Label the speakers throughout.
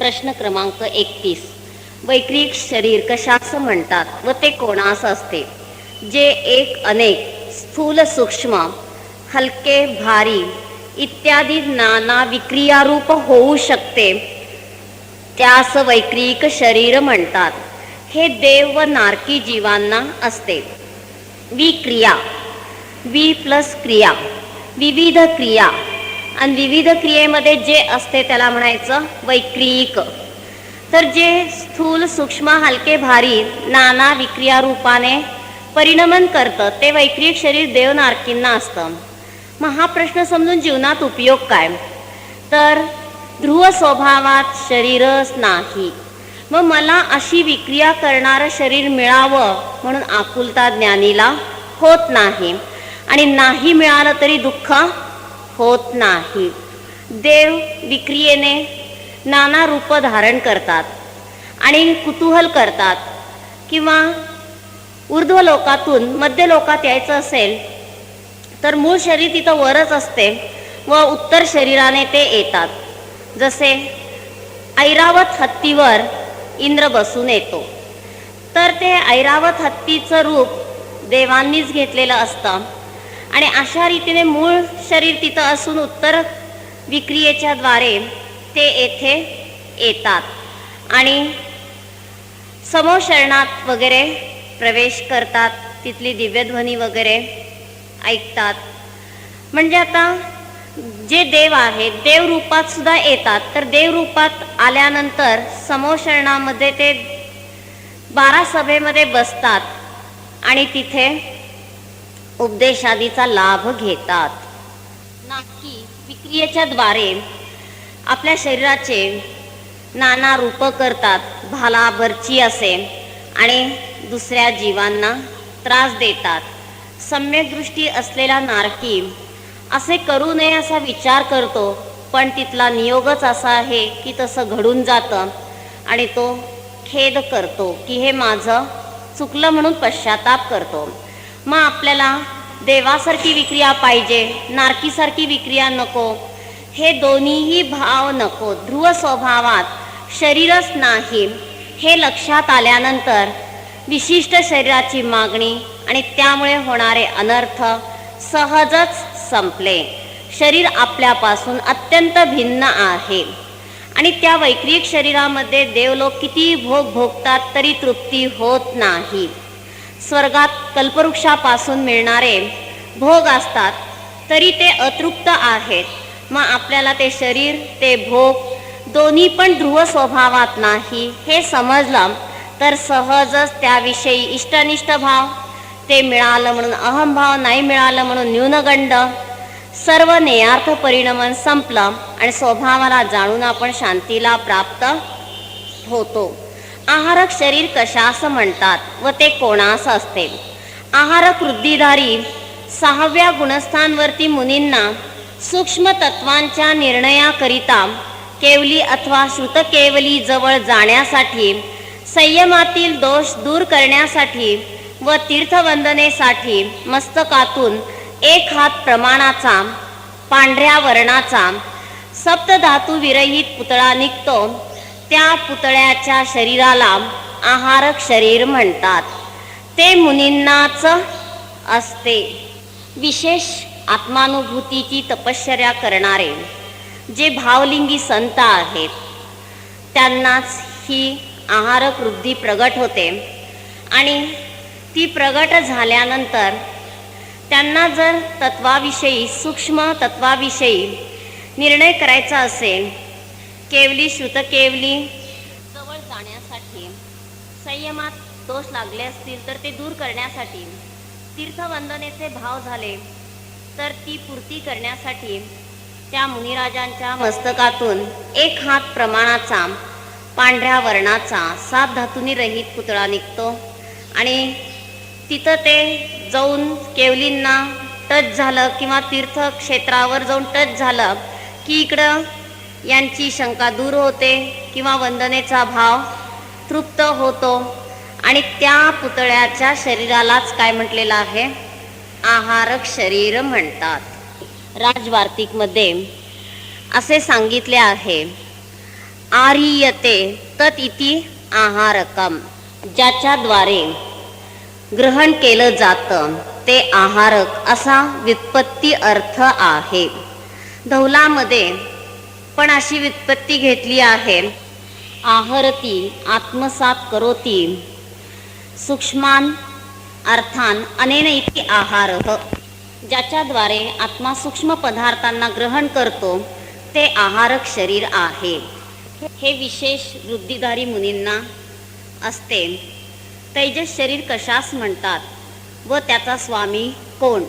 Speaker 1: प्रश्न क्रमांक एकतीस. वैक्रिक शरीर कशास म्हणतात व ते कोणास असते? जे एक अनेक स्थूल सूक्ष्म हलके भारी इत्यादी नाना विक्रियारूप होऊ शकते त्यास वैक्रिक शरीर म्हणतात. हे देव व नारकी जीवांना असते. विक्रिया वी प्लस क्रिया विविध क्रिया आणि विविध क्रियेमध्ये जे असते त्याला म्हणायचं वैक्रियिक तर जे स्थूल सूक्ष्म हलके भारी नाना विक्रिया रूपाने परिणमन करतं ते वैक्रिक शरीर देवनारकींना असतं. मग हा प्रश्न समजून जीवनात उपयोग काय? तर ध्रुव स्वभावात शरीरच नाही. मग मला अशी विक्रिया करणारं शरीर मिळावं म्हणून आकुलता ज्ञानीला होत नाही. आणि नाही मिळालं तरी दुःख होत नाही. देव विक्रियेने नाना रूप धारण करतात आणि कुतूहल करतात. किंवा ऊर्ध्व लोकातून मध्य लोकात यायचं असेल तर मूळ शरीर तिथं वरच असते व उत्तर शरीराने ते येतात. जसे ऐरावत हत्तीवर इंद्र बसून येतो. तर ते ऐरावत हत्तीचं रूप देवांनीच घेतलेलं असतं. आणि अशा रीतीने मूळ शरीर तिथं असून उत्तर विक्रियेच्या द्वारे ते येथे येतात. आणि समोशरणात वगैरे प्रवेश करतात तिथली दिव्यध्वनी वगैरे ऐकतात. म्हणजे आता जे देव आहेत देव रूपात सुद्धा येतात. तर देव रूपात आल्यानंतर समोशरणामध्ये ते बारा सभेमध्ये बसतात आणि तिथे उपदेशादीचा लाभ घेतात. नाकी विक्रियेच्या द्वारे आपल्या शरीराचे नाना रूप करतात भाला भरची असे आणि दुसऱ्या जीवांना त्रास देतात. सम्यक दृष्टी असलेला नारकी असे करू नये असा विचार करतो पण तिथला नियोगच असा आहे की तसं घडून जातं आणि तो खेद करतो की हे माझं चुकलं म्हणून पश्चाताप करतो. मग आपल्याला देवासारखी विक्रिया पाहिजे नारकीसारखी विक्रिया नको. हे दोन्हीही भाव नको ध्रुव स्वभावात शरीरच नाही. हे लक्षात आल्यानंतर विशिष्ट शरीराची मागणी आणि त्यामुळे होणारे अनर्थ सहजच संपले. शरीर आपल्यापासून अत्यंत भिन्न आहे. आणि त्या वैक्रिक शरीरामध्ये देवलोक किती भोग भोगतात तरी तृप्ती होत नाही. स्वर्गात कल्पवृक्षापासून मिळणारे भोग असतात तरी ते अतृप्त आहेत. मग आपल्याला ते शरीर ते भोग दोन्ही पण ध्रुव स्वभावात नाही हे समजलं तर सहजच त्याविषयी इष्टनिष्ठ भाव. ते मिळालं म्हणून अहमभाव नाही मिळालं म्हणून न्यूनगंड. सर्व नेयार्थ परिणमन संपलं आणि स्वभावाला जाणून आपण शांतीला प्राप्त होतो. आहारक शरीर कशास म्हणतात व ते कोणास असते आहारक वृद्धिधारी सहाव्या गुणस्थांवरती मुनींना सूक्ष्म तत्वांच्या निर्णयाकरिता केवली अथवा श्रुतकेवली जवळ जाण्यासाठी संयमातील दोष दूर करण्यासाठी व तीर्थवंदनेसाठी मस्तकातून एक हात प्रमाणाचा पांढऱ्या वर्णाचा सप्तधातू विरहित पुतळा निघतो. त्या पुतळ्याच्या शरीराला आहारक शरीर म्हणतात. ते मुनींनाच असते. विशेष आत्मानुभूतीची तपश्चर्या करणारे जे भावलिंगी संत आहेत त्यांनाच ही आहारक वृद्धी प्रगट होते. आणि ती प्रगट झाल्यानंतर त्यांना जर तत्वाविषयी सूक्ष्म तत्वाविषयी निर्णय करायचा असेल केवली श्रुतकेवली जवळ जाण्यासाठी संयमात दोष लागले असतील तर ते दूर करण्यासाठी तीर्थवंदनेचे भाव झाले तर ती पूर्ती करण्यासाठी त्या मुनिराजांच्या मस्तकातून एक हात प्रमाणाचा पांढऱ्या वर्णाचा सात धातुनी रहित पुतळा निघतो आणि तिथं ते जाऊन केवलींना टच झालं किंवा तीर्थक्षेत्रावर जाऊन टच झालं की इकडं यांची शंका दूर होते किंवा वंदनेचा भाव तृप्त होतो. आणि त्या पुतळ्याच्या शरीरालाच काय म्हटलेलं आहे? आहारक शरीर म्हणतात. राजवार्तिकमध्ये असे सांगितले आहे आर्यते तत इति आहारकम ज्याच्याद्वारे ग्रहण केलं जातं ते आहारक असा व्युत्पत्ती अर्थ आहे. धौलामध्ये पण अशी व्युत्पत्ती घेतली आहे. आहरती आत्मसात करोती सूक्ष्मान अर्थान अनेन इति आहार ज्याच्याद्वारे आत्मा सूक्ष्म पदार्थांना ग्रहण करतो ते आहारक शरीर आहे. हे विशेष वृद्धिधारी मुनींना असते. तैजस शरीर कशास म्हणतात? व त्याचा स्वामी कोण?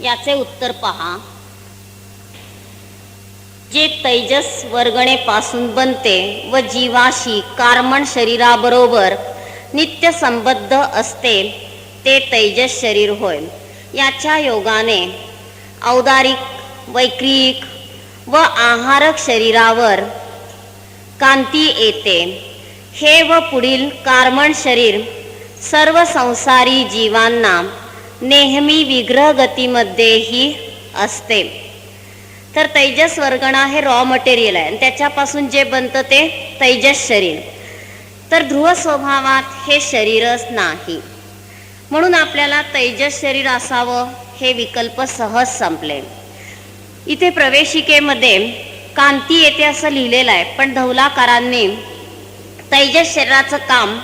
Speaker 1: याचे उत्तर पहा. जे तैजस वर्गणेपासून बनते व जीवाशी कार्मण शरीराबरोबर नित्य संबद्ध असते ते तैजस शरीर होय. याच्या योगाने औदारिक वैक्रिक व आहारक शरीरावर कांती येते. हे व पुढील कार्मण शरीर सर्व संसारी जीवांना नेहमी विग्रह गतीमध्येही असते. तर तैजस वर्गणा हे रॉ मटेरियल आहे. आणि त्याच्यापासून जे बनतं ते तैजस शरीर. तर ध्रुव स्वभावात हे शरीरच नाही. म्हणून आपल्याला तैजस शरीर असावं हे विकल्प सहज संपले. इथे प्रवेशिकेमध्ये कांती येते असं लिहिलेलं आहे पण धौलाकारांनी तैजस शरीराचं काम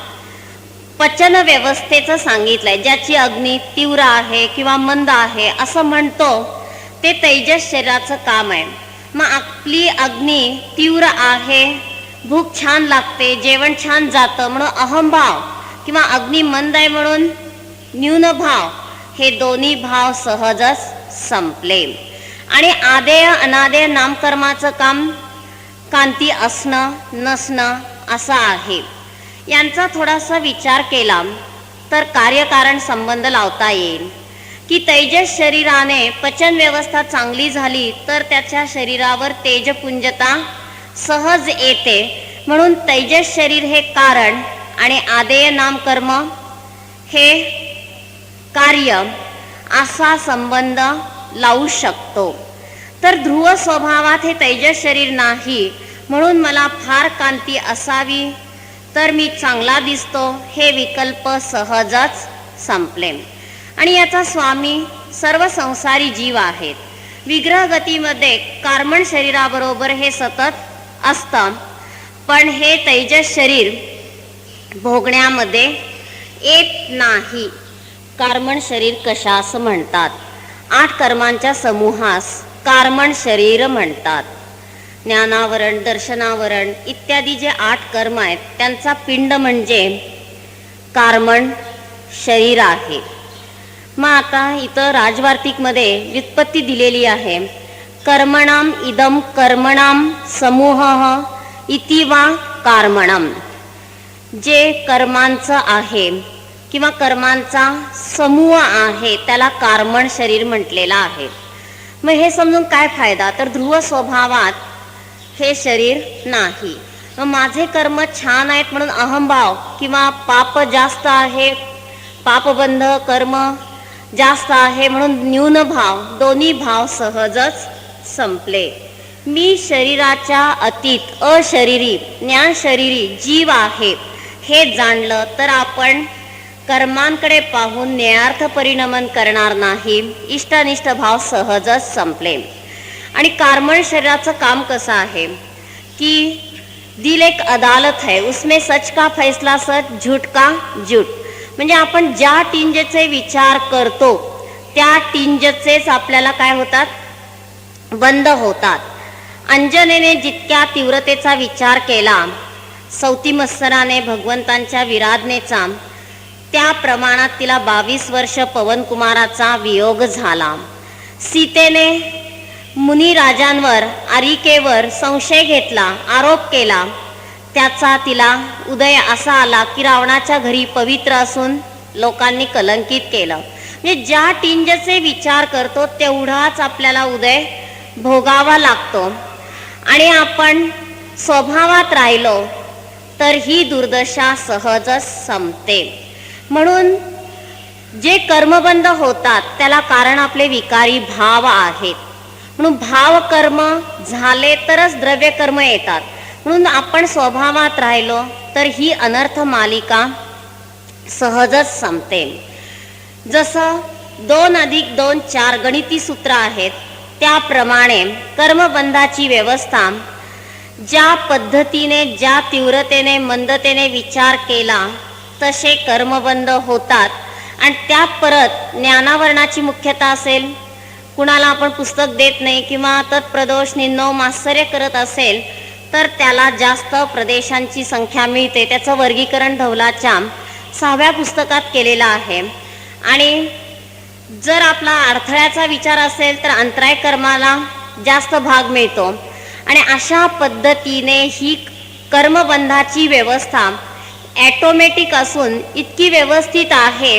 Speaker 1: पचन व्यवस्थेचं सांगितलंय. ज्याची अग्नी तीव्र आहे किंवा मंद आहे असं म्हणतो. ते तेजस शरीराचं काम आहे. मग आपली अग्नी तीव्र आहे. भूक छान लागते जेवण छान जातं म्हणून अहमभाव किंवा अग्नी मंद आहे म्हणून न्यूनभाव हे दोन्ही भाव सहजच संपले. आणि आदेय अनादेय नामकर्माचं काम कांती असणं नसणं असं आहे. यांचा थोडासा विचार केला तर कार्यकारण संबंध लावता येईल. की तैजस शरीराने पचन व्यवस्था चांगली झाली तर त्याच्या शरीरावर तेजपुंजता सहज येते. म्हणून तैजस शरीर हे कारण आणि आदेय नामकर्म हे कार्य असा संबंध लावू शकतो. तर ध्रुव स्वभावात हे तैजस शरीर नाही म्हणून मला फार कांती असावी तर मी चांगला दिसतो हे विकल्प सहजच संपले. आणि याचा स्वामी सर्व संसारी जीव आहेत. विग्रह गतीमध्ये कार्मण शरीराबरोबर हे सतत असतं. पण हे तैजस शरीर भोगण्यामध्ये येत नाही. कार्मण शरीर कशास म्हणतात? आठ कर्मांच्या समूहास कार्मण शरीर म्हणतात. ज्ञानावरण दर्शनावरण इत्यादी जे आठ कर्म आहेत त्यांचा पिंड म्हणजे कार्मण शरीर आहे. मग आता इथं राजवार्तिकमध्ये व्युत्पत्ती दिलेली आहे. कर्मणाम इदम कर्मणाम समूह इति वा कार्मणम. जे कर्मांचं आहे किंवा कर्मांचा समूह आहे त्याला कार्मण शरीर म्हटलेला आहे. मग हे समजून काय फायदा? तर ध्रुव स्वभावात हे शरीर नाही. मग माझे कर्म छान आहेत म्हणून अहंभाव किंवा पाप जास्त आहे पापबंध कर्म जास्त आहे म्हणून न्यून भाव दोन्ही भाव सहजच संपले. मी शरीराच्या अतीत अशरीरी ज्ञानशरीरी जीव आहे. हे जाणलं तर आपण कर्मांकडे पाहून न्यायार्थ परिणमन करणार नाही. इष्टनिष्ठ भाव सहजच संपले. आणि कार्मण शरीराचं काम कसं आहे? की दिल एक अदालत है उसमें सच का फैसला सच झूठ का झूठ? म्हणजे आपण ज्या टिंजचे विचार करतो त्या टिंजचेच आपल्याला काय होतात? बंद होतात. अंजनेने जितक्या तीव्रतेचा विचार केला सौती मत्सराने भगवंतांच्या विराधनेचा त्या प्रमाणात तिला बावीस वर्ष पवनकुमाराचा वियोग झाला. सीतेने मुनिराजांवर आरिकेवर संशय घेतला आरोप केला त्याचा तिला उदय असा आला की रावणाच्या घरी पवित्र असून लोकांनी कलंकित केलं. म्हणजे ज्या टिंजचे विचार करतो तेवढाच आपल्याला उदय भोगावा लागतो. आणि आपण स्वभावात राहिलो तर ही दुर्दशा सहजच संपते. म्हणून जे कर्मबंध होतात त्याला कारण आपले विकारी भाव आहेत. म्हणून भाव कर्म झाले तरच द्रव्य कर्म येतात. म्हणून आपण स्वभावात राहिलो तर ही अनर्थ मालिका सहजच संपते. जसं दोन अधिक दोन चार गणिती सूत्र आहेत त्याप्रमाणे कर्मबंधाची व्यवस्था ज्या पद्धतीने ज्या तीव्रतेने मंदतेने विचार केला तसे कर्मबंध होतात. आणि त्यात परत ज्ञानावरणाची मुख्यता असेल कुणाला आपण पुस्तक देत नाही किंवा तत्प्रदोष निन्नव मात्सर्य करत असेल तर त्याला जास्त प्रदेशांची संख्या मिळते. त्याचं वर्गीकरण धवलाच्या सहाव्या पुस्तकात केलेलं आहे. आणि जर आपला अडथळ्याचा विचार असेल तर अंतराय कर्माला जास्त भाग मिळतो. आणि अशा पद्धतीने ही कर्मबंधाची व्यवस्था ॲटोमॅटिक असून इतकी व्यवस्थित आहे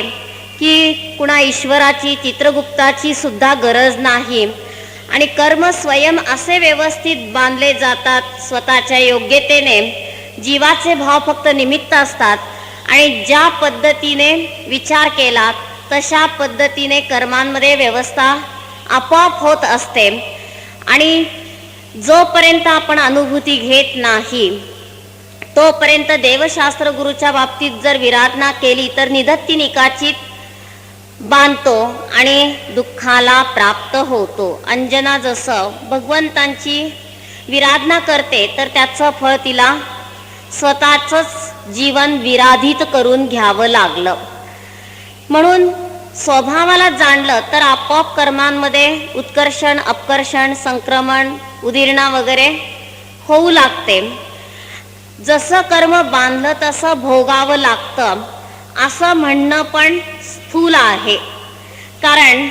Speaker 1: की कुणा ईश्वराची चित्रगुप्ताची सुद्धा गरज नाही. आणि कर्म स्वयं असे व्यवस्थित बांधले जातात स्वतःच्या योग्यतेने. जीवाचे भाव फक्त निमित्त असतात आणि ज्या पद्धतीने विचार केला तशा पद्धतीने कर्मांमध्ये व्यवस्था आपोआप होत असते. आणि जोपर्यंत आपण अनुभूती घेत नाही तोपर्यंत देवशास्त्र गुरुच्या बाबतीत जर विराधना केली तर निधत्ती निकाचित बांधतो आणि दुःखाला प्राप्त होतो. अंजना जसं भगवंतांची विराधना करते तर त्याचं फळ तिला स्वतःच जीवन विराधित करून घ्यावं लागलं. म्हणून स्वभावाला जाणलं तर आपोआप कर्मांमध्ये उत्कर्षण अपकर्षण संक्रमण उदीर्णा वगैरे होऊ लागते. जसं कर्म बांधलं तसं भोगावं लागतं. असं म्हणणं पण स्थूल आहे. कारण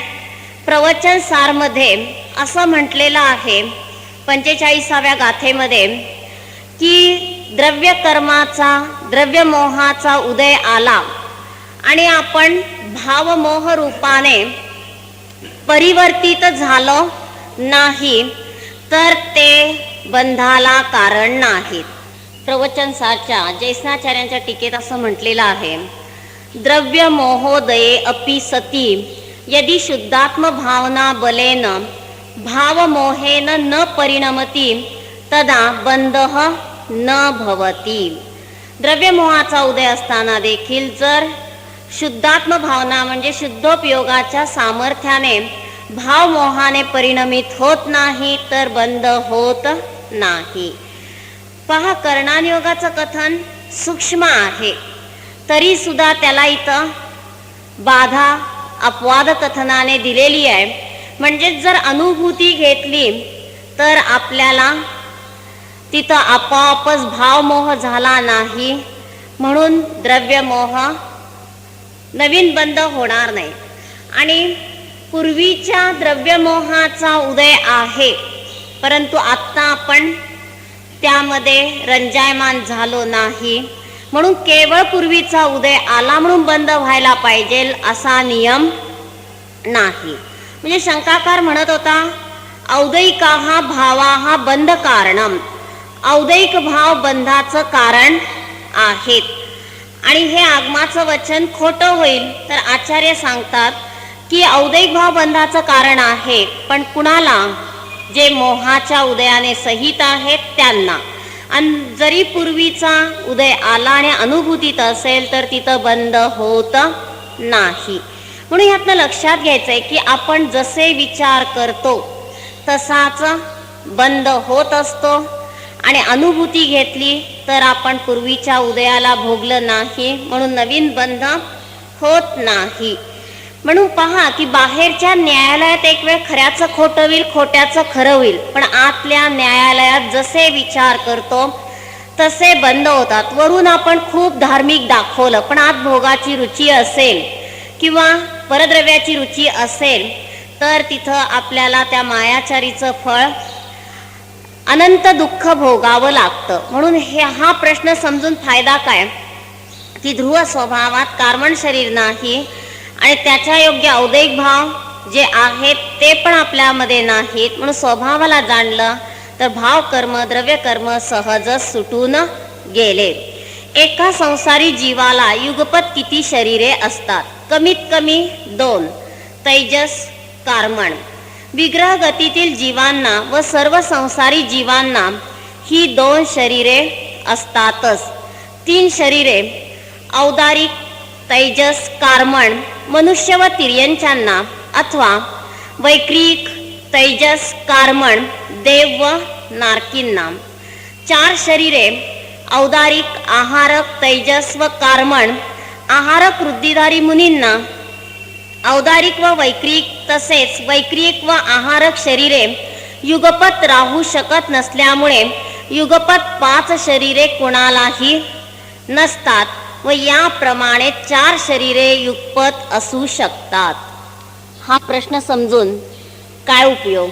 Speaker 1: प्रवचन सारमध्ये असं म्हटलेलं आहे पंचेचाळीसाव्या गाथेमध्ये की द्रव्य कर्माचा द्रव्यमोहाचा उदय आला आणि आपण भावमोह रूपाने परिवर्तित झालो नाही तर ते बंधाला कारण नाहीत. प्रवचन सारच्या जैसनाचार्यांच्या टीकेत असं म्हटलेलं आहे. द्रव्य मोहोदये अपि सती। यदि शुद्धात्म भावना बलेन भावमोहेन न परिणमती तदा बंध न भवती। द्रव्यमोहाचा उदय असताना देखील जर शुद्धात्म भावना म्हणजे शुद्धोपयोगाच्या सामर्थ्याने भावमोहाने परिणमित होत नाही तर बंद होत नाही। पहा कर्णानियोगाचं कथन सूक्ष्म आहे। तरी सुद्धा त्याला इथं बाधा अपवाद कथनाने दिलेली आहे. म्हणजे जर अनुभूती घेतली तर आपल्याला तिथं आपोआपच भावमोह झाला नाही म्हणून द्रव्यमोह नवीन बंद होणार नाही. आणि पूर्वीच्या द्रव्यमोहाचा उदय आहे परंतु आत्ता आपण त्यामध्ये रंजायमान झालो नाही. म्हणून केवळ पूर्वीचा उदय आला म्हणून बंद व्हायला पाहिजे असा नियम नाही. म्हणजे शंकाकार म्हणत होता औदयिका हा भावा हा बंध कारणम औदयिक भाव बंधाचं कारण आहेत. आणि हे आगमाचं वचन खोटं होईल तर आचार्य सांगतात की औदयिक भाव बंधाचं कारण आहे पण कुणाला? जे मोहाच्या उदयाने सहित आहेत त्यांना. आणि जरी पूर्वीचा उदय आला आणि अनुभूतीत असेल तर तिथं बंद होत नाही. म्हणून यातनं लक्षात घ्यायचं आहे की आपण जसे विचार करतो तसाच बंद होत असतो. आणि अनुभूती घेतली तर आपण पूर्वीच्या उदयाला भोगलं नाही. म्हणून नवीन बंध होत नाही. म्हणून पहा की बाहेरच्या न्यायालयात एक वेळ खऱ्याचं खोटं होईल खोट्याचं खरं होईल. पण आतल्या न्यायालयात जसे विचार करतो तसे बंद होतात. वरून आपण खूप धार्मिक दाखवलं पण आत भोगाची रुची असेल किंवा परद्रव्याची रुची असेल तर तिथं आपल्याला त्या मायाचारीचं फळ अनंत दुःख भोगावं लागतं. म्हणून हे हा प्रश्न समजून फायदा काय? की ध्रुव स्वभावात कार्मण शरीर नाही आणि त्याच्या योग्य औदयिक भाव जे आहेत ते पण आपल्यामध्ये नाहीत. म्हणून स्वभावाला जाणलं तर भाव कर्म द्रव्य कर्म सहजच सुटून गेले. एका संसारी जीवाला युगपत किती शरीरे असतात? कमीत कमी दोन. तैजस कार्मण. विग्रह गतीतील जीवांना व सर्व संसारी जीवांना ही दोन शरीरे असतातच. तीन शरीरे औदारिक तैजस कार्मण मनुष्य व तिर्यंच्यांना अथवा वैक्रिक तैजस कार्मण देव व नारकींना. चार शरीरे औदारिक आहारक तैजस व कार्मण आहारक वृद्धिधारी मुनींना. औदारिक व वैक्रिक तसेच वैक्रिक व आहारक शरीरे युगपत राहू शकत नसल्यामुळे युगपत पाच शरीरे कोणालाही नसतात. व याप्रमाणे चार शरीरे युगपत असू शकतात. हा प्रश्न समजून काय उपयोग?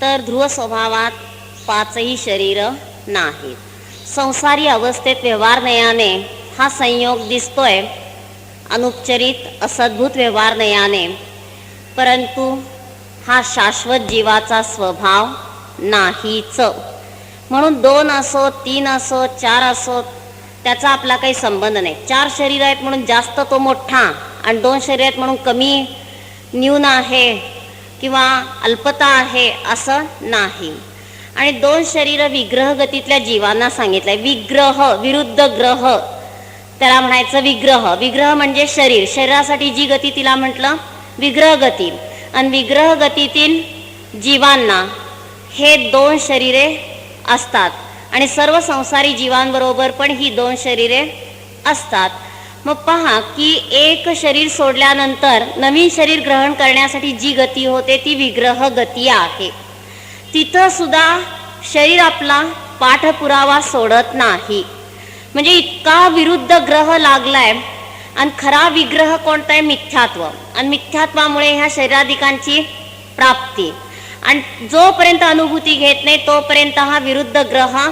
Speaker 1: तर ध्रुव स्वभावात पाचही शरीर नाहीत. संसारी अवस्थेत व्यवहार नयाने हा संयोग दिसतोय. अनुपचरित असद्भूत व्यवहारनयाने परंतु हा शाश्वत जीवाचा स्वभाव नाहीच. म्हणून दोन असो तीन असो चार असो त्याचा आपला काही संबंध नाही. चार शरीर आहेत म्हणून जास्त तो मोठा आणि दोन शरीर आहेत म्हणून कमी न्यून आहे किंवा अल्पता आहे असं नाही. आणि दोन शरीर विग्रह गतीतल्या जीवांना सांगितलंय. विग्रह विरुद्ध ग्रह. त्याला म्हणायचं विग्रह. विग्रह म्हणजे शरीर. शरीरासाठी जी गती तिला म्हटलं विग्रह गती. आणि विग्रह गतीतील जीवांना हे दोन शरीरे असतात. आणि सर्व संसारी जीवांबरोबर पण ही दोन शरीरे असतात. मग पहा की एक शरीर सोडल्यानंतर नवीन शरीर ग्रहण करण्यासाठी जी गती होते ती विग्रह गती आहे. तिथं सुद्धा शरीर आपला पाठपुरावा सोडत नाही. म्हणजे इतका विरुद्ध ग्रह लागलाय आणि खरा विग्रह कोणता आहे? मिथ्यात्व. आणि मिथ्यात्वामुळे ह्या शरीराधिकांची प्राप्ती. आणि जोपर्यंत अनुभूती घेत नाही तोपर्यंत हा विरुद्ध ग्रह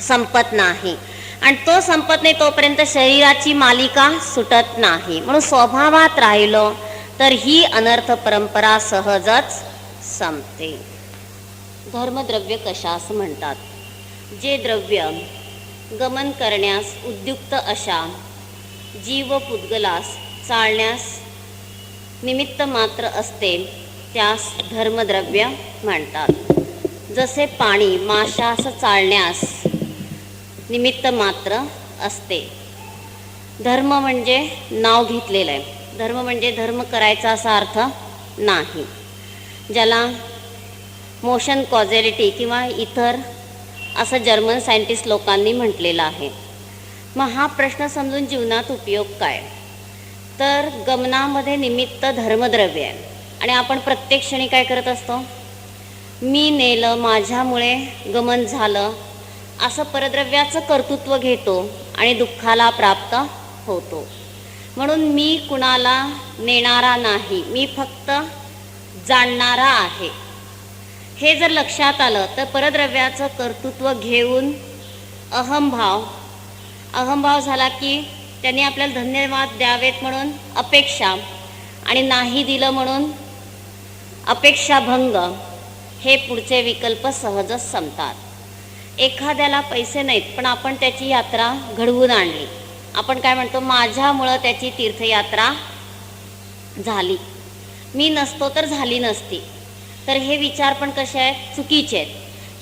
Speaker 1: संपत नाही. आणि तो संपत नाही तोपर्यंत शरीराची मालिका सुटत नाही. म्हणून स्वभावात राहिलो तर ही अनर्थ परंपरा सहजच संपते. धर्मद्रव्य कशास म्हणतात? जे द्रव्य गमन करण्यास उद्युक्त अशा जीव पुद्गलास चालण्यास निमित्त मात्र असते त्यास धर्मद्रव्य म्हणतात. जसे पाणी माशास चालण्यास निमित्त मात्र असते. धर्म म्हणजे नाव घेतलेलं आहे. धर्म म्हणजे धर्म करायचा असा अर्थ नाही. ज्याला मोशन कॉझॅलिटी किंवा इतर असं जर्मन सायंटिस्ट लोकांनी म्हटलेलं आहे. मग हा प्रश्न समजून जीवनात उपयोग काय? तर गमनामध्ये निमित्त धर्मद्रव्य आहे. आणि आपण प्रत्येक क्षणी काय करत असतो? मी नेलं माझ्यामुळे गमन झालं असं परद्रव्याचं कर्तृत्व घेतो आणि दुःखाला प्राप्त होतो. म्हणून मी कुणाला नेणारा नाही मी फक्त जाणणारा आहे. हे जर लक्षात आलं तर परद्रव्याचं कर्तृत्व घेऊन अहमभाव अहमभाव झाला की त्यांनी आपल्याला धन्यवाद द्यावेत म्हणून अपेक्षा आणि नाही दिलं म्हणून अपेक्षाभंग हे पुढचे विकल्प सहजच संपतात. एखाद्याला पैसे नाहीत पण आपण त्याची यात्रा घडवून आणली. आपण काय म्हणतो माझ्यामुळं त्याची तीर्थयात्रा झाली. मी नसतो तर झाली नसती. तर हे विचार पण कसे आहेत? चुकीचे आहेत.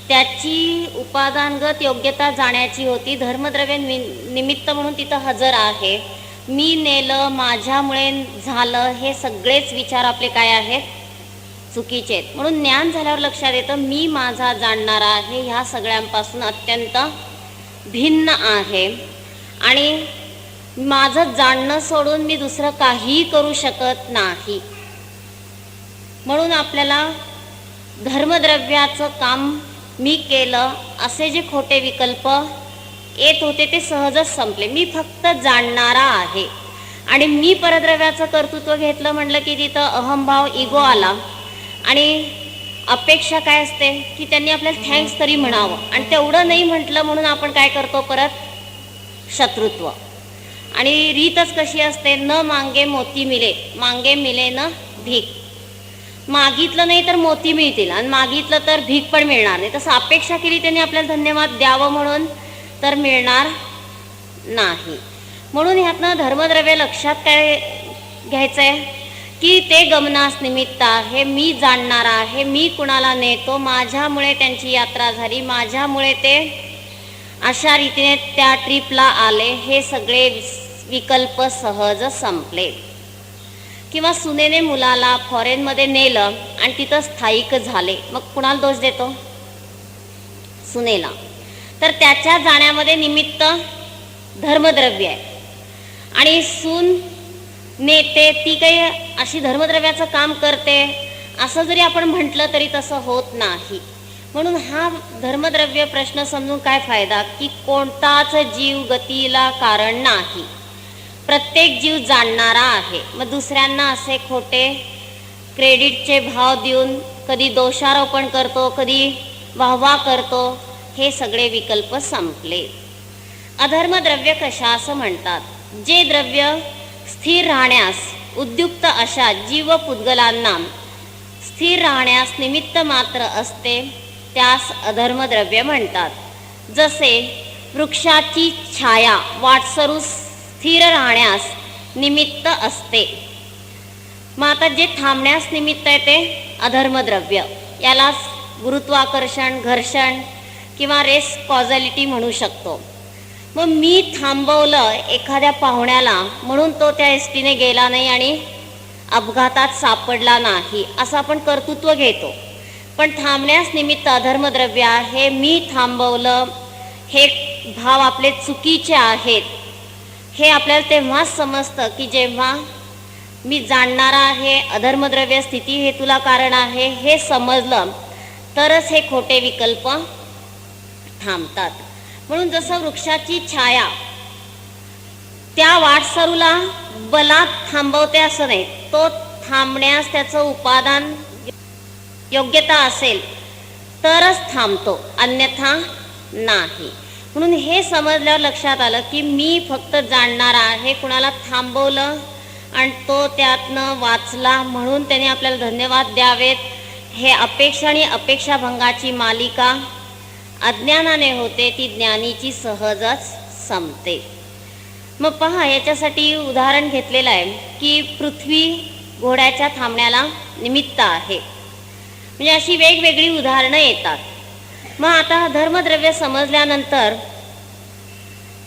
Speaker 1: त्याची उपादानगत योग्यता जाण्याची होती. धर्मद्रव्य नि- निमित्त म्हणून तिथं हजर आहे. मी नेलं माझ्यामुळे झालं हे सगळेच विचार आपले काय आहेत? चुकीचे आहेत. म्हणून ज्ञान झाल्यावर लक्षात येतं मी माझा जाणणारा आहे ह्या सगळ्यांपासून अत्यंत भिन्न आहे. आणि माझं जाणणं सोडून मी दुसरं काहीही करू शकत नाही. म्हणून आपल्याला धर्मद्रव्याचं काम मी केलं असे जे खोटे विकल्प येत होते ते सहजच संपले. मी फक्त जाणणारा आहे. आणि मी परद्रव्याचं कर्तृत्व घेतलं म्हटलं की तिथं अहमभाव इगो आला. आणि अपेक्षा काय असते? की त्यांनी आपल्याला थँक्स तरी म्हणावं. आणि तेवढं नाही म्हटलं म्हणून आपण काय करतो परत? शत्रुत्व. आणि रीतच कशी असते? न मांगे मोती मिले. मांगे मिले न भीक. मागितलं नाही तर मोती मिळतील. आणि मागितलं तर भीक पण मिळणार नाही. तसं अपेक्षा केली त्यांनी आपल्याला धन्यवाद द्यावं म्हणून तर मिळणार नाही. म्हणून ह्यातनं धर्मद्रव्य लक्षात काय घ्यायचं आहे की ते गमनास निमित्त आहे मी जाणणार आहे मी कुणाला नेतो माझ्यामुळे त्यांची यात्रा झाली माझ्यामुळे ते अशा रीतीने त्या ट्रिपला आले. हे सगळे विकल्प सहज संपले. किंवा सुनेने मुलाला फॉरेनमध्ये नेलं आणि तिथं स्थायिक झाले. मग कुणाला दोष देतो? सुनेला. तर त्याच्या जाण्यामध्ये निमित्त धर्मद्रव्य आहे. आणि सून नेते ती काही अशी धर्मद्रव्याचं काम करते. असं जरी आपण म्हटलं तरी तसं होत नाही. म्हणून हा धर्मद्रव्य प्रश्न समजून काय फायदा? की कोणताच जीव गतीला कारण नाही. प्रत्येक जीव जाणणारा आहे. मग दुसऱ्यांना असे खोटे क्रेडिटचे भाव देऊन कधी दोषारोपण करतो कधी वाहवा करतो हे सगळे विकल्प संपले. अधर्मद्रव्य कशा असं म्हणतात? जे द्रव्य स्थिर राहण्यास उद्युक्त अशा जीव पुद्गलांना स्थिर राहण्यास निमित्त मात्र असते त्यास अधर्मद्रव्य म्हणतात. जसे वृक्षाची छाया वाटसरू स्थिर राहण्यास निमित्त असते. मात्र जे थांबण्यास निमित्त आहे ते अधर्मद्रव्य. यालाच गुरुत्वाकर्षण घर्षण किंवा रेस कॉझॅलिटी म्हणू शकतो. मग मी थांबवलं एखाद्या पाहुण्याला म्हणून तो त्या एस टीने गेला नाही आणि अपघातात सापडला नाही असं आपण कर्तृत्व घेतो. पण थांबण्यास निमित्त अधर्मद्रव्य आहे मी थांबवलं. हे भाव आपले चुकीचे आहेत. हे आपल्याला तेव्हाच समजतं की जेव्हा मी जाणणारा आहे अधर्मद्रव्य स्थिती हे तुला कारण आहे हे समजलं तरच हे खोटे विकल्प थांबतात. म्हणून जसं वृक्षाची छाया त्या वाटसरूला बलात थांबवते असं नाही तो थांबण्यास त्याचं उपादान योग्यता असेल तरच थांबतो अन्यथा नाही. म्हणून हे समजल्यावर लक्षात आलं की मी फक्त जाणणारा आहे कुणाला थांबवलं आणि तो त्यातनं वाचला म्हणून त्याने आपल्याला धन्यवाद द्यावेत. हे अपेक्षा आणि अपेक्षाभंगाची मालिका अज्ञानाने होते ती ज्ञानीची सहजच संपते. मग पहा याच्यासाठी उदाहरण घेतलेलं आहे की पृथ्वी घोड्याच्या थांबण्याला निमित्त आहे. म्हणजे अशी वेगवेगळी उदाहरणं येतात. मग आता धर्मद्रव्य समजल्यानंतर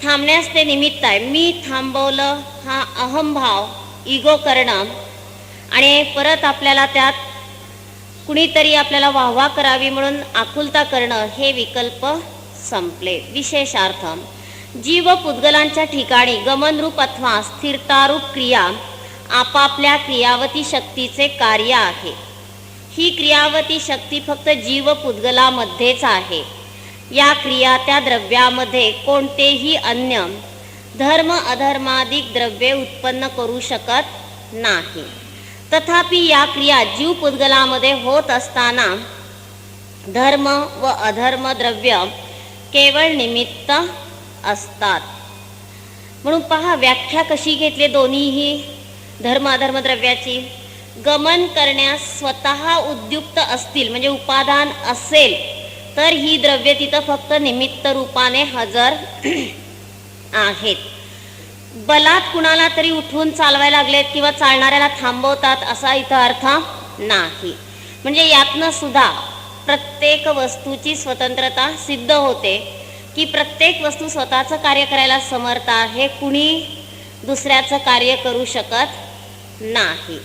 Speaker 1: थांबण्यास ते निमित्त आहे. मी थांबवलं हा अहमभाव इगो करणं आणि परत आपल्याला त्यात कुणीतरी आपल्याला वाहवा करावी म्हणून आकुलता करणं हे विकल्प संपले. विशेषार्थ जीव पुद्गलांच्या ठिकाणी गमनरूप अथवा स्थिरतारूप क्रिया आपापल्या क्रियावती शक्तीचे कार्य आहे. ही क्रियावती शक्ती फक्त जीव पुद्गलामध्येच आहे. या क्रिया त्या द्रव्यामध्ये कोणतेही अन्य धर्म अधर्माधिक द्रव्ये उत्पन्न करू शकत नाही. तथापि या क्रिया जीव पुद्गलामध्ये होत असताना धर्म व अधर्म द्रव्य केवळ निमित्त असतात. म्हणून पहा व्याख्या कशी घेतली दोन्हीही धर्म अधर्म द्रव्याची. गमन करण्यास स्वतः उद्युक्त असतील म्हणजे उपादान असेल तर ही द्रव्य तिथं फक्त निमित्त रूपाने हजर आहेत. बलात कुणाला तरी उठवून चालवायला लागलेत किंवा चालणाऱ्याला थांबवतात असा इथं अर्थ नाही. म्हणजे यातनं सुद्धा प्रत्येक वस्तूची स्वतंत्रता सिद्ध होते की प्रत्येक वस्तू स्वतःचं कार्य करायला समर्थ आहे कुणी दुसऱ्याचं कार्य करू शकत नाही.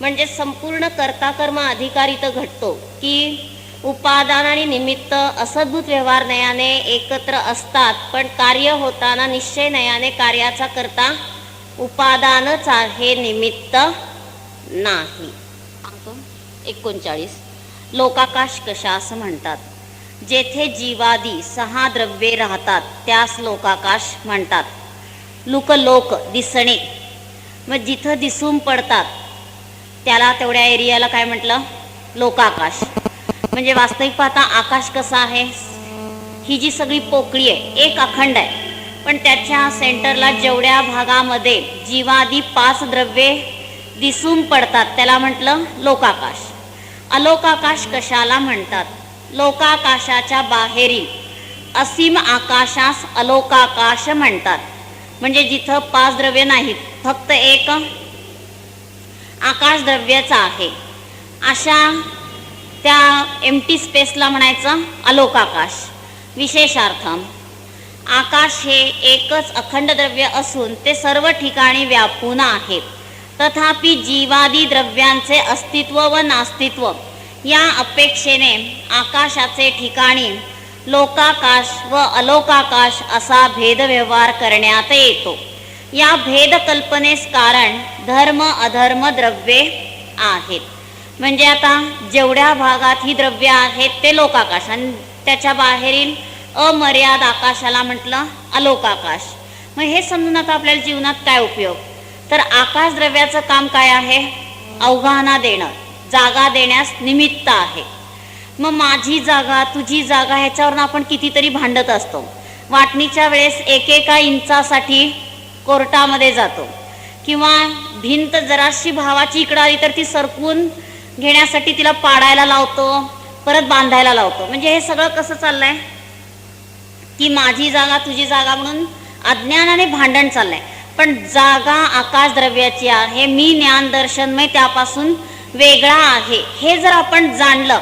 Speaker 1: म्हणजे संपूर्ण कर्ता कर्म अधिकार इथं घडतो की उपादान आणि निमित्त असद्भूत व्यवहार नयाने एकत्र असतात पण कार्य होताना निश्चय नयाने कार्याचा करता उपादानच आहे निमित्त नाही. एकोणचाळीस. लोकाकाश कशा असं म्हणतात? जेथे जीवादी सहा द्रव्ये राहतात त्यास लोकाकाश म्हणतात. लुक लोक दिसणे. मग जिथं दिसून पडतात त्याला तेवढ्या एरियाला काय म्हटलं? लोकाकाश. म्हणजे वास्तविक पाहता आकाश कसा आहे? ही जी सगळी पोकळी आहे एक अखंड आहे. पण त्याच्या सेंटरला जेवढ्या भागामध्ये जीवादी पाच द्रव्ये दिसून पडतात त्याला म्हटलं लोकाकाश. अलोकाकाश कशाला म्हणतात? लोकाकाशाच्या बाहेरील असीम आकाशास अलोकाकाश म्हणतात. म्हणजे जिथं पाच द्रव्य नाहीत फक्त एक आकाश द्रव्याचा आहे. अशा त्या एम टी स्पेसला म्हणायचं अलोक आकाश. विशेषार्थ आकाश हे एकच अखंड द्रव्य असून ते सर्व ठिकाणी व्यापून आहे तथापि जीवादी द्रव्यांचे अस्तित्व व नास्तित्व या अपेक्षेने आकाशाचे ठिकाणी लोकाकाश व अलोकाकाश असा भेदव्यवहार करण्यात येतो. या भेदकल्पनेस कारण धर्म अधर्म द्रव्ये आहेत. म्हणजे आता जेवढ्या भागात ही द्रव्य आहेत ते लोकाकाश. आणि त्याच्या बाहेरील अमर्याद आकाशाला म्हटलं अलोकाकाश. मग हे समजून आता आपल्याला जीवनात काय उपयोग? तर आकाश द्रव्याचं काम काय आहे? अवगाहना देणं. जागा देण्यास निमित्त आहे. मग माझी जागा तुझी जागा ह्याच्यावरून आपण कितीतरी भांडत असतो. वाटणीच्या वेळेस एकेका इंचासाठी कोर्टामध्ये जातो. किंवा भिंत जराशी भावाची इकडं आली तर ती सरकून घेण्यासाठी तिला पाडायला लावतो परत बांधायला लावतो. म्हणजे हे सगळं कसं चाललंय? की माझी जागा तुझी जागा म्हणून अज्ञानाने भांडण चाललंय. पण जागा आकाश द्रव्याची आहे. मी ज्ञान दर्शनमय त्यापासून वेगळा आहे. हे जर आपण जाणलं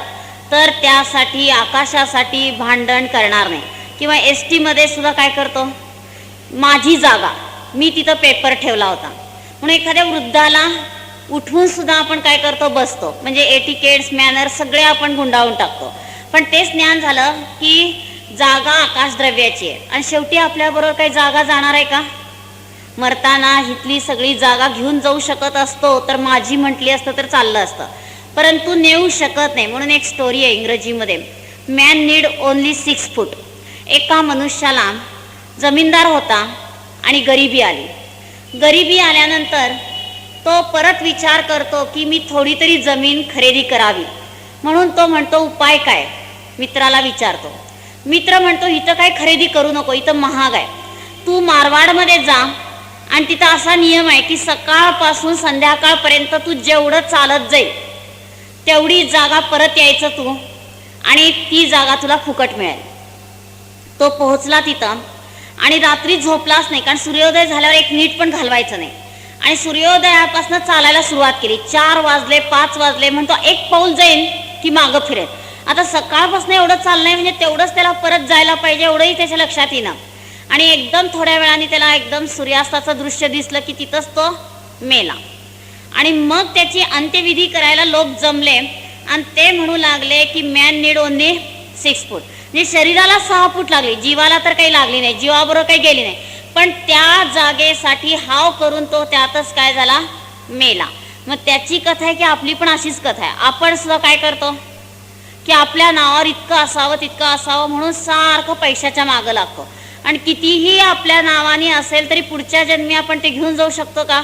Speaker 1: तर त्यासाठी आकाशासाठी भांडण करणार नाही. किंवा एस टीमध्ये सुद्धा काय करतो? माझी जागा. मी तिथं पेपर ठेवला होता. म्हणून एखाद्या वृद्धाला उठून सुद्धा आपण काय करतो बसतो. म्हणजे एटिकेट्स मॅनर सगळे आपण गुंडाळून टाकतो. पण तेच ज्ञान झालं की जागा आकाश द्रव्याची आहे. आणि शेवटी आपल्याबरोबर काही जागा जाणार आहे का? मरताना हिथली सगळी जागा घेऊन जाऊ शकत असतो तर माझी म्हटली असतं तर चाललं असतं. परंतु नेऊ शकत नाही म्हणून एक स्टोरी आहे इंग्रजीमध्ये. Man need only six foot एका मनुष्याला जमीनदार होता आणि गरिबी आली. गरिबी आल्यानंतर तो परत विचार करतो की मी थोडी तरी जमीन खरेदी करावी. म्हणून तो म्हणतो उपाय काय? मित्राला विचारतो. मित्र म्हणतो इथं काय खरेदी करू नको इथं महाग आहे. तू मारवाडमध्ये जा आणि तिथं असा नियम आहे की सकाळपासून संध्याकाळपर्यंत तू जेवढं चालत जाईल तेवढी जागा परत यायचं तू आणि ती जागा तुला फुकट मिळेल. तो पोहोचला तिथं आणि रात्री झोपलाच नाही कारण सूर्योदय झाल्यावर एक नीट पण घालवायचं नाही. आणि सूर्योदयापासून चालायला सुरुवात केली. चार वाजले पाच वाजले म्हणतो एक पाऊल जाईल की मागं फिरेल आता सकाळपासून एवढं चाललंय म्हणजे तेवढंच त्याला परत जायला पाहिजे एवढंही त्याच्या लक्षात येईना. आणि एकदम थोड्या वेळाने त्याला एकदम सूर्यास्ताचं दृश्य दिसलं की तिथंच तो मेला. आणि मग त्याची अंत्यविधी करायला लोक जमले आणि ते म्हणू लागले की man need only six foot म्हणजे शरीराला सहा फूट लागली. जीवाला तर काही लागली नाही. जीवाबरोबर काही गेली नाही. पण त्या जागेसाठी हाव करून तो त्यातच काय झाला? मेला. मग त्याची कथा आहे की आपली पण अशीच कथा आहे. आपण सुद्धा काय करतो? की आपल्या नावावर इतकं असावं तितकं असावं म्हणून सारखं पैशाच्या मागं लागतो. आणि कितीही आपल्या नावाने असेल तरी पुढच्या जन्मी आपण ते घेऊन जाऊ शकतो का?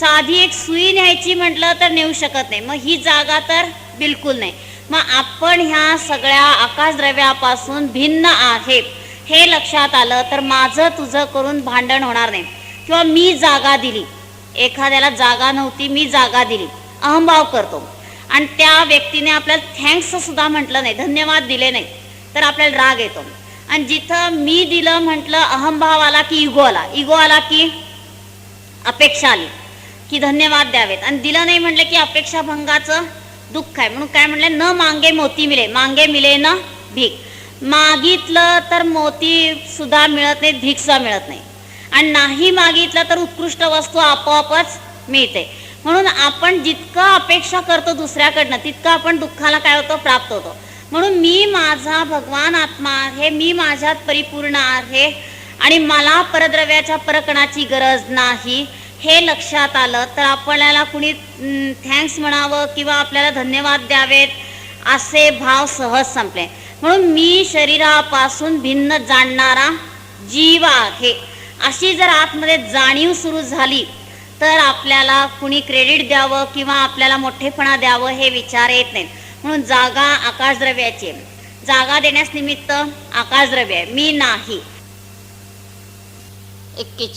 Speaker 1: साधी एक सुई न्यायची म्हटलं तर नेऊ शकत नाही. मग ही जागा तर बिलकुल नाही. मग आपण ह्या सगळ्या आकाशद्रव्यापासून भिन्न आहेत. हे लक्षात आलं तर माझं तुझं करून भांडण होणार नाही. किंवा मी जागा दिली. एखाद्याला जागा नव्हती मी जागा दिली. अहंभाव करतो. आणि त्या व्यक्तीने आपल्याला थँक्स सुद्धा म्हटलं नाही धन्यवाद दिले नाही. तर आपल्याला राग येतो. आणि जिथं मी दिलं म्हटलं अहंभाव आला की इगो आला. इगो आला की अपेक्षा आली. की धन्यवाद द्यावेत. आणि दिलं नाही म्हटलं की अपेक्षा भंगाचं दुःख आहे. म्हणून काय म्हटलं न मांगे मोती मिले मांगे मिले न भीक. मागितलं तर मोती सुद्धा मिळत नाही धिक्सा मिळत नाही. आणि नाही मागितलं तर उत्कृष्ट वस्तू आपोआपच मिळते. म्हणून आपण जितकं अपेक्षा करतो दुसऱ्याकडनं तितकं आपण दुःखाला काय होतो? प्राप्त होतो. म्हणून मी माझा भगवान आत्मा आहे मी माझ्यात परिपूर्ण आहे आणि मला परद्रव्याच्या परकणाची गरज नाही हे लक्षात आलं तर आपल्याला कुणी थँक्स म्हणावं किंवा आपल्याला धन्यवाद द्यावेत असे भाव सहज संपले. म्हणून मी शरीरापासून भिन्न जाणणारा जीव आहे. अशी जर आतमध्ये जाणीव सुरू झाली तर आपल्याला कुणी क्रेडिट द्यावं किंवा आपल्याला मोठेपणा द्यावं हे विचार येत नाहीत. म्हणून जागा आकाशद्रव्याची जागा देण्यास निमित्त आकाशद्रव्य आहे. मी नाही. एक्केचाळीस.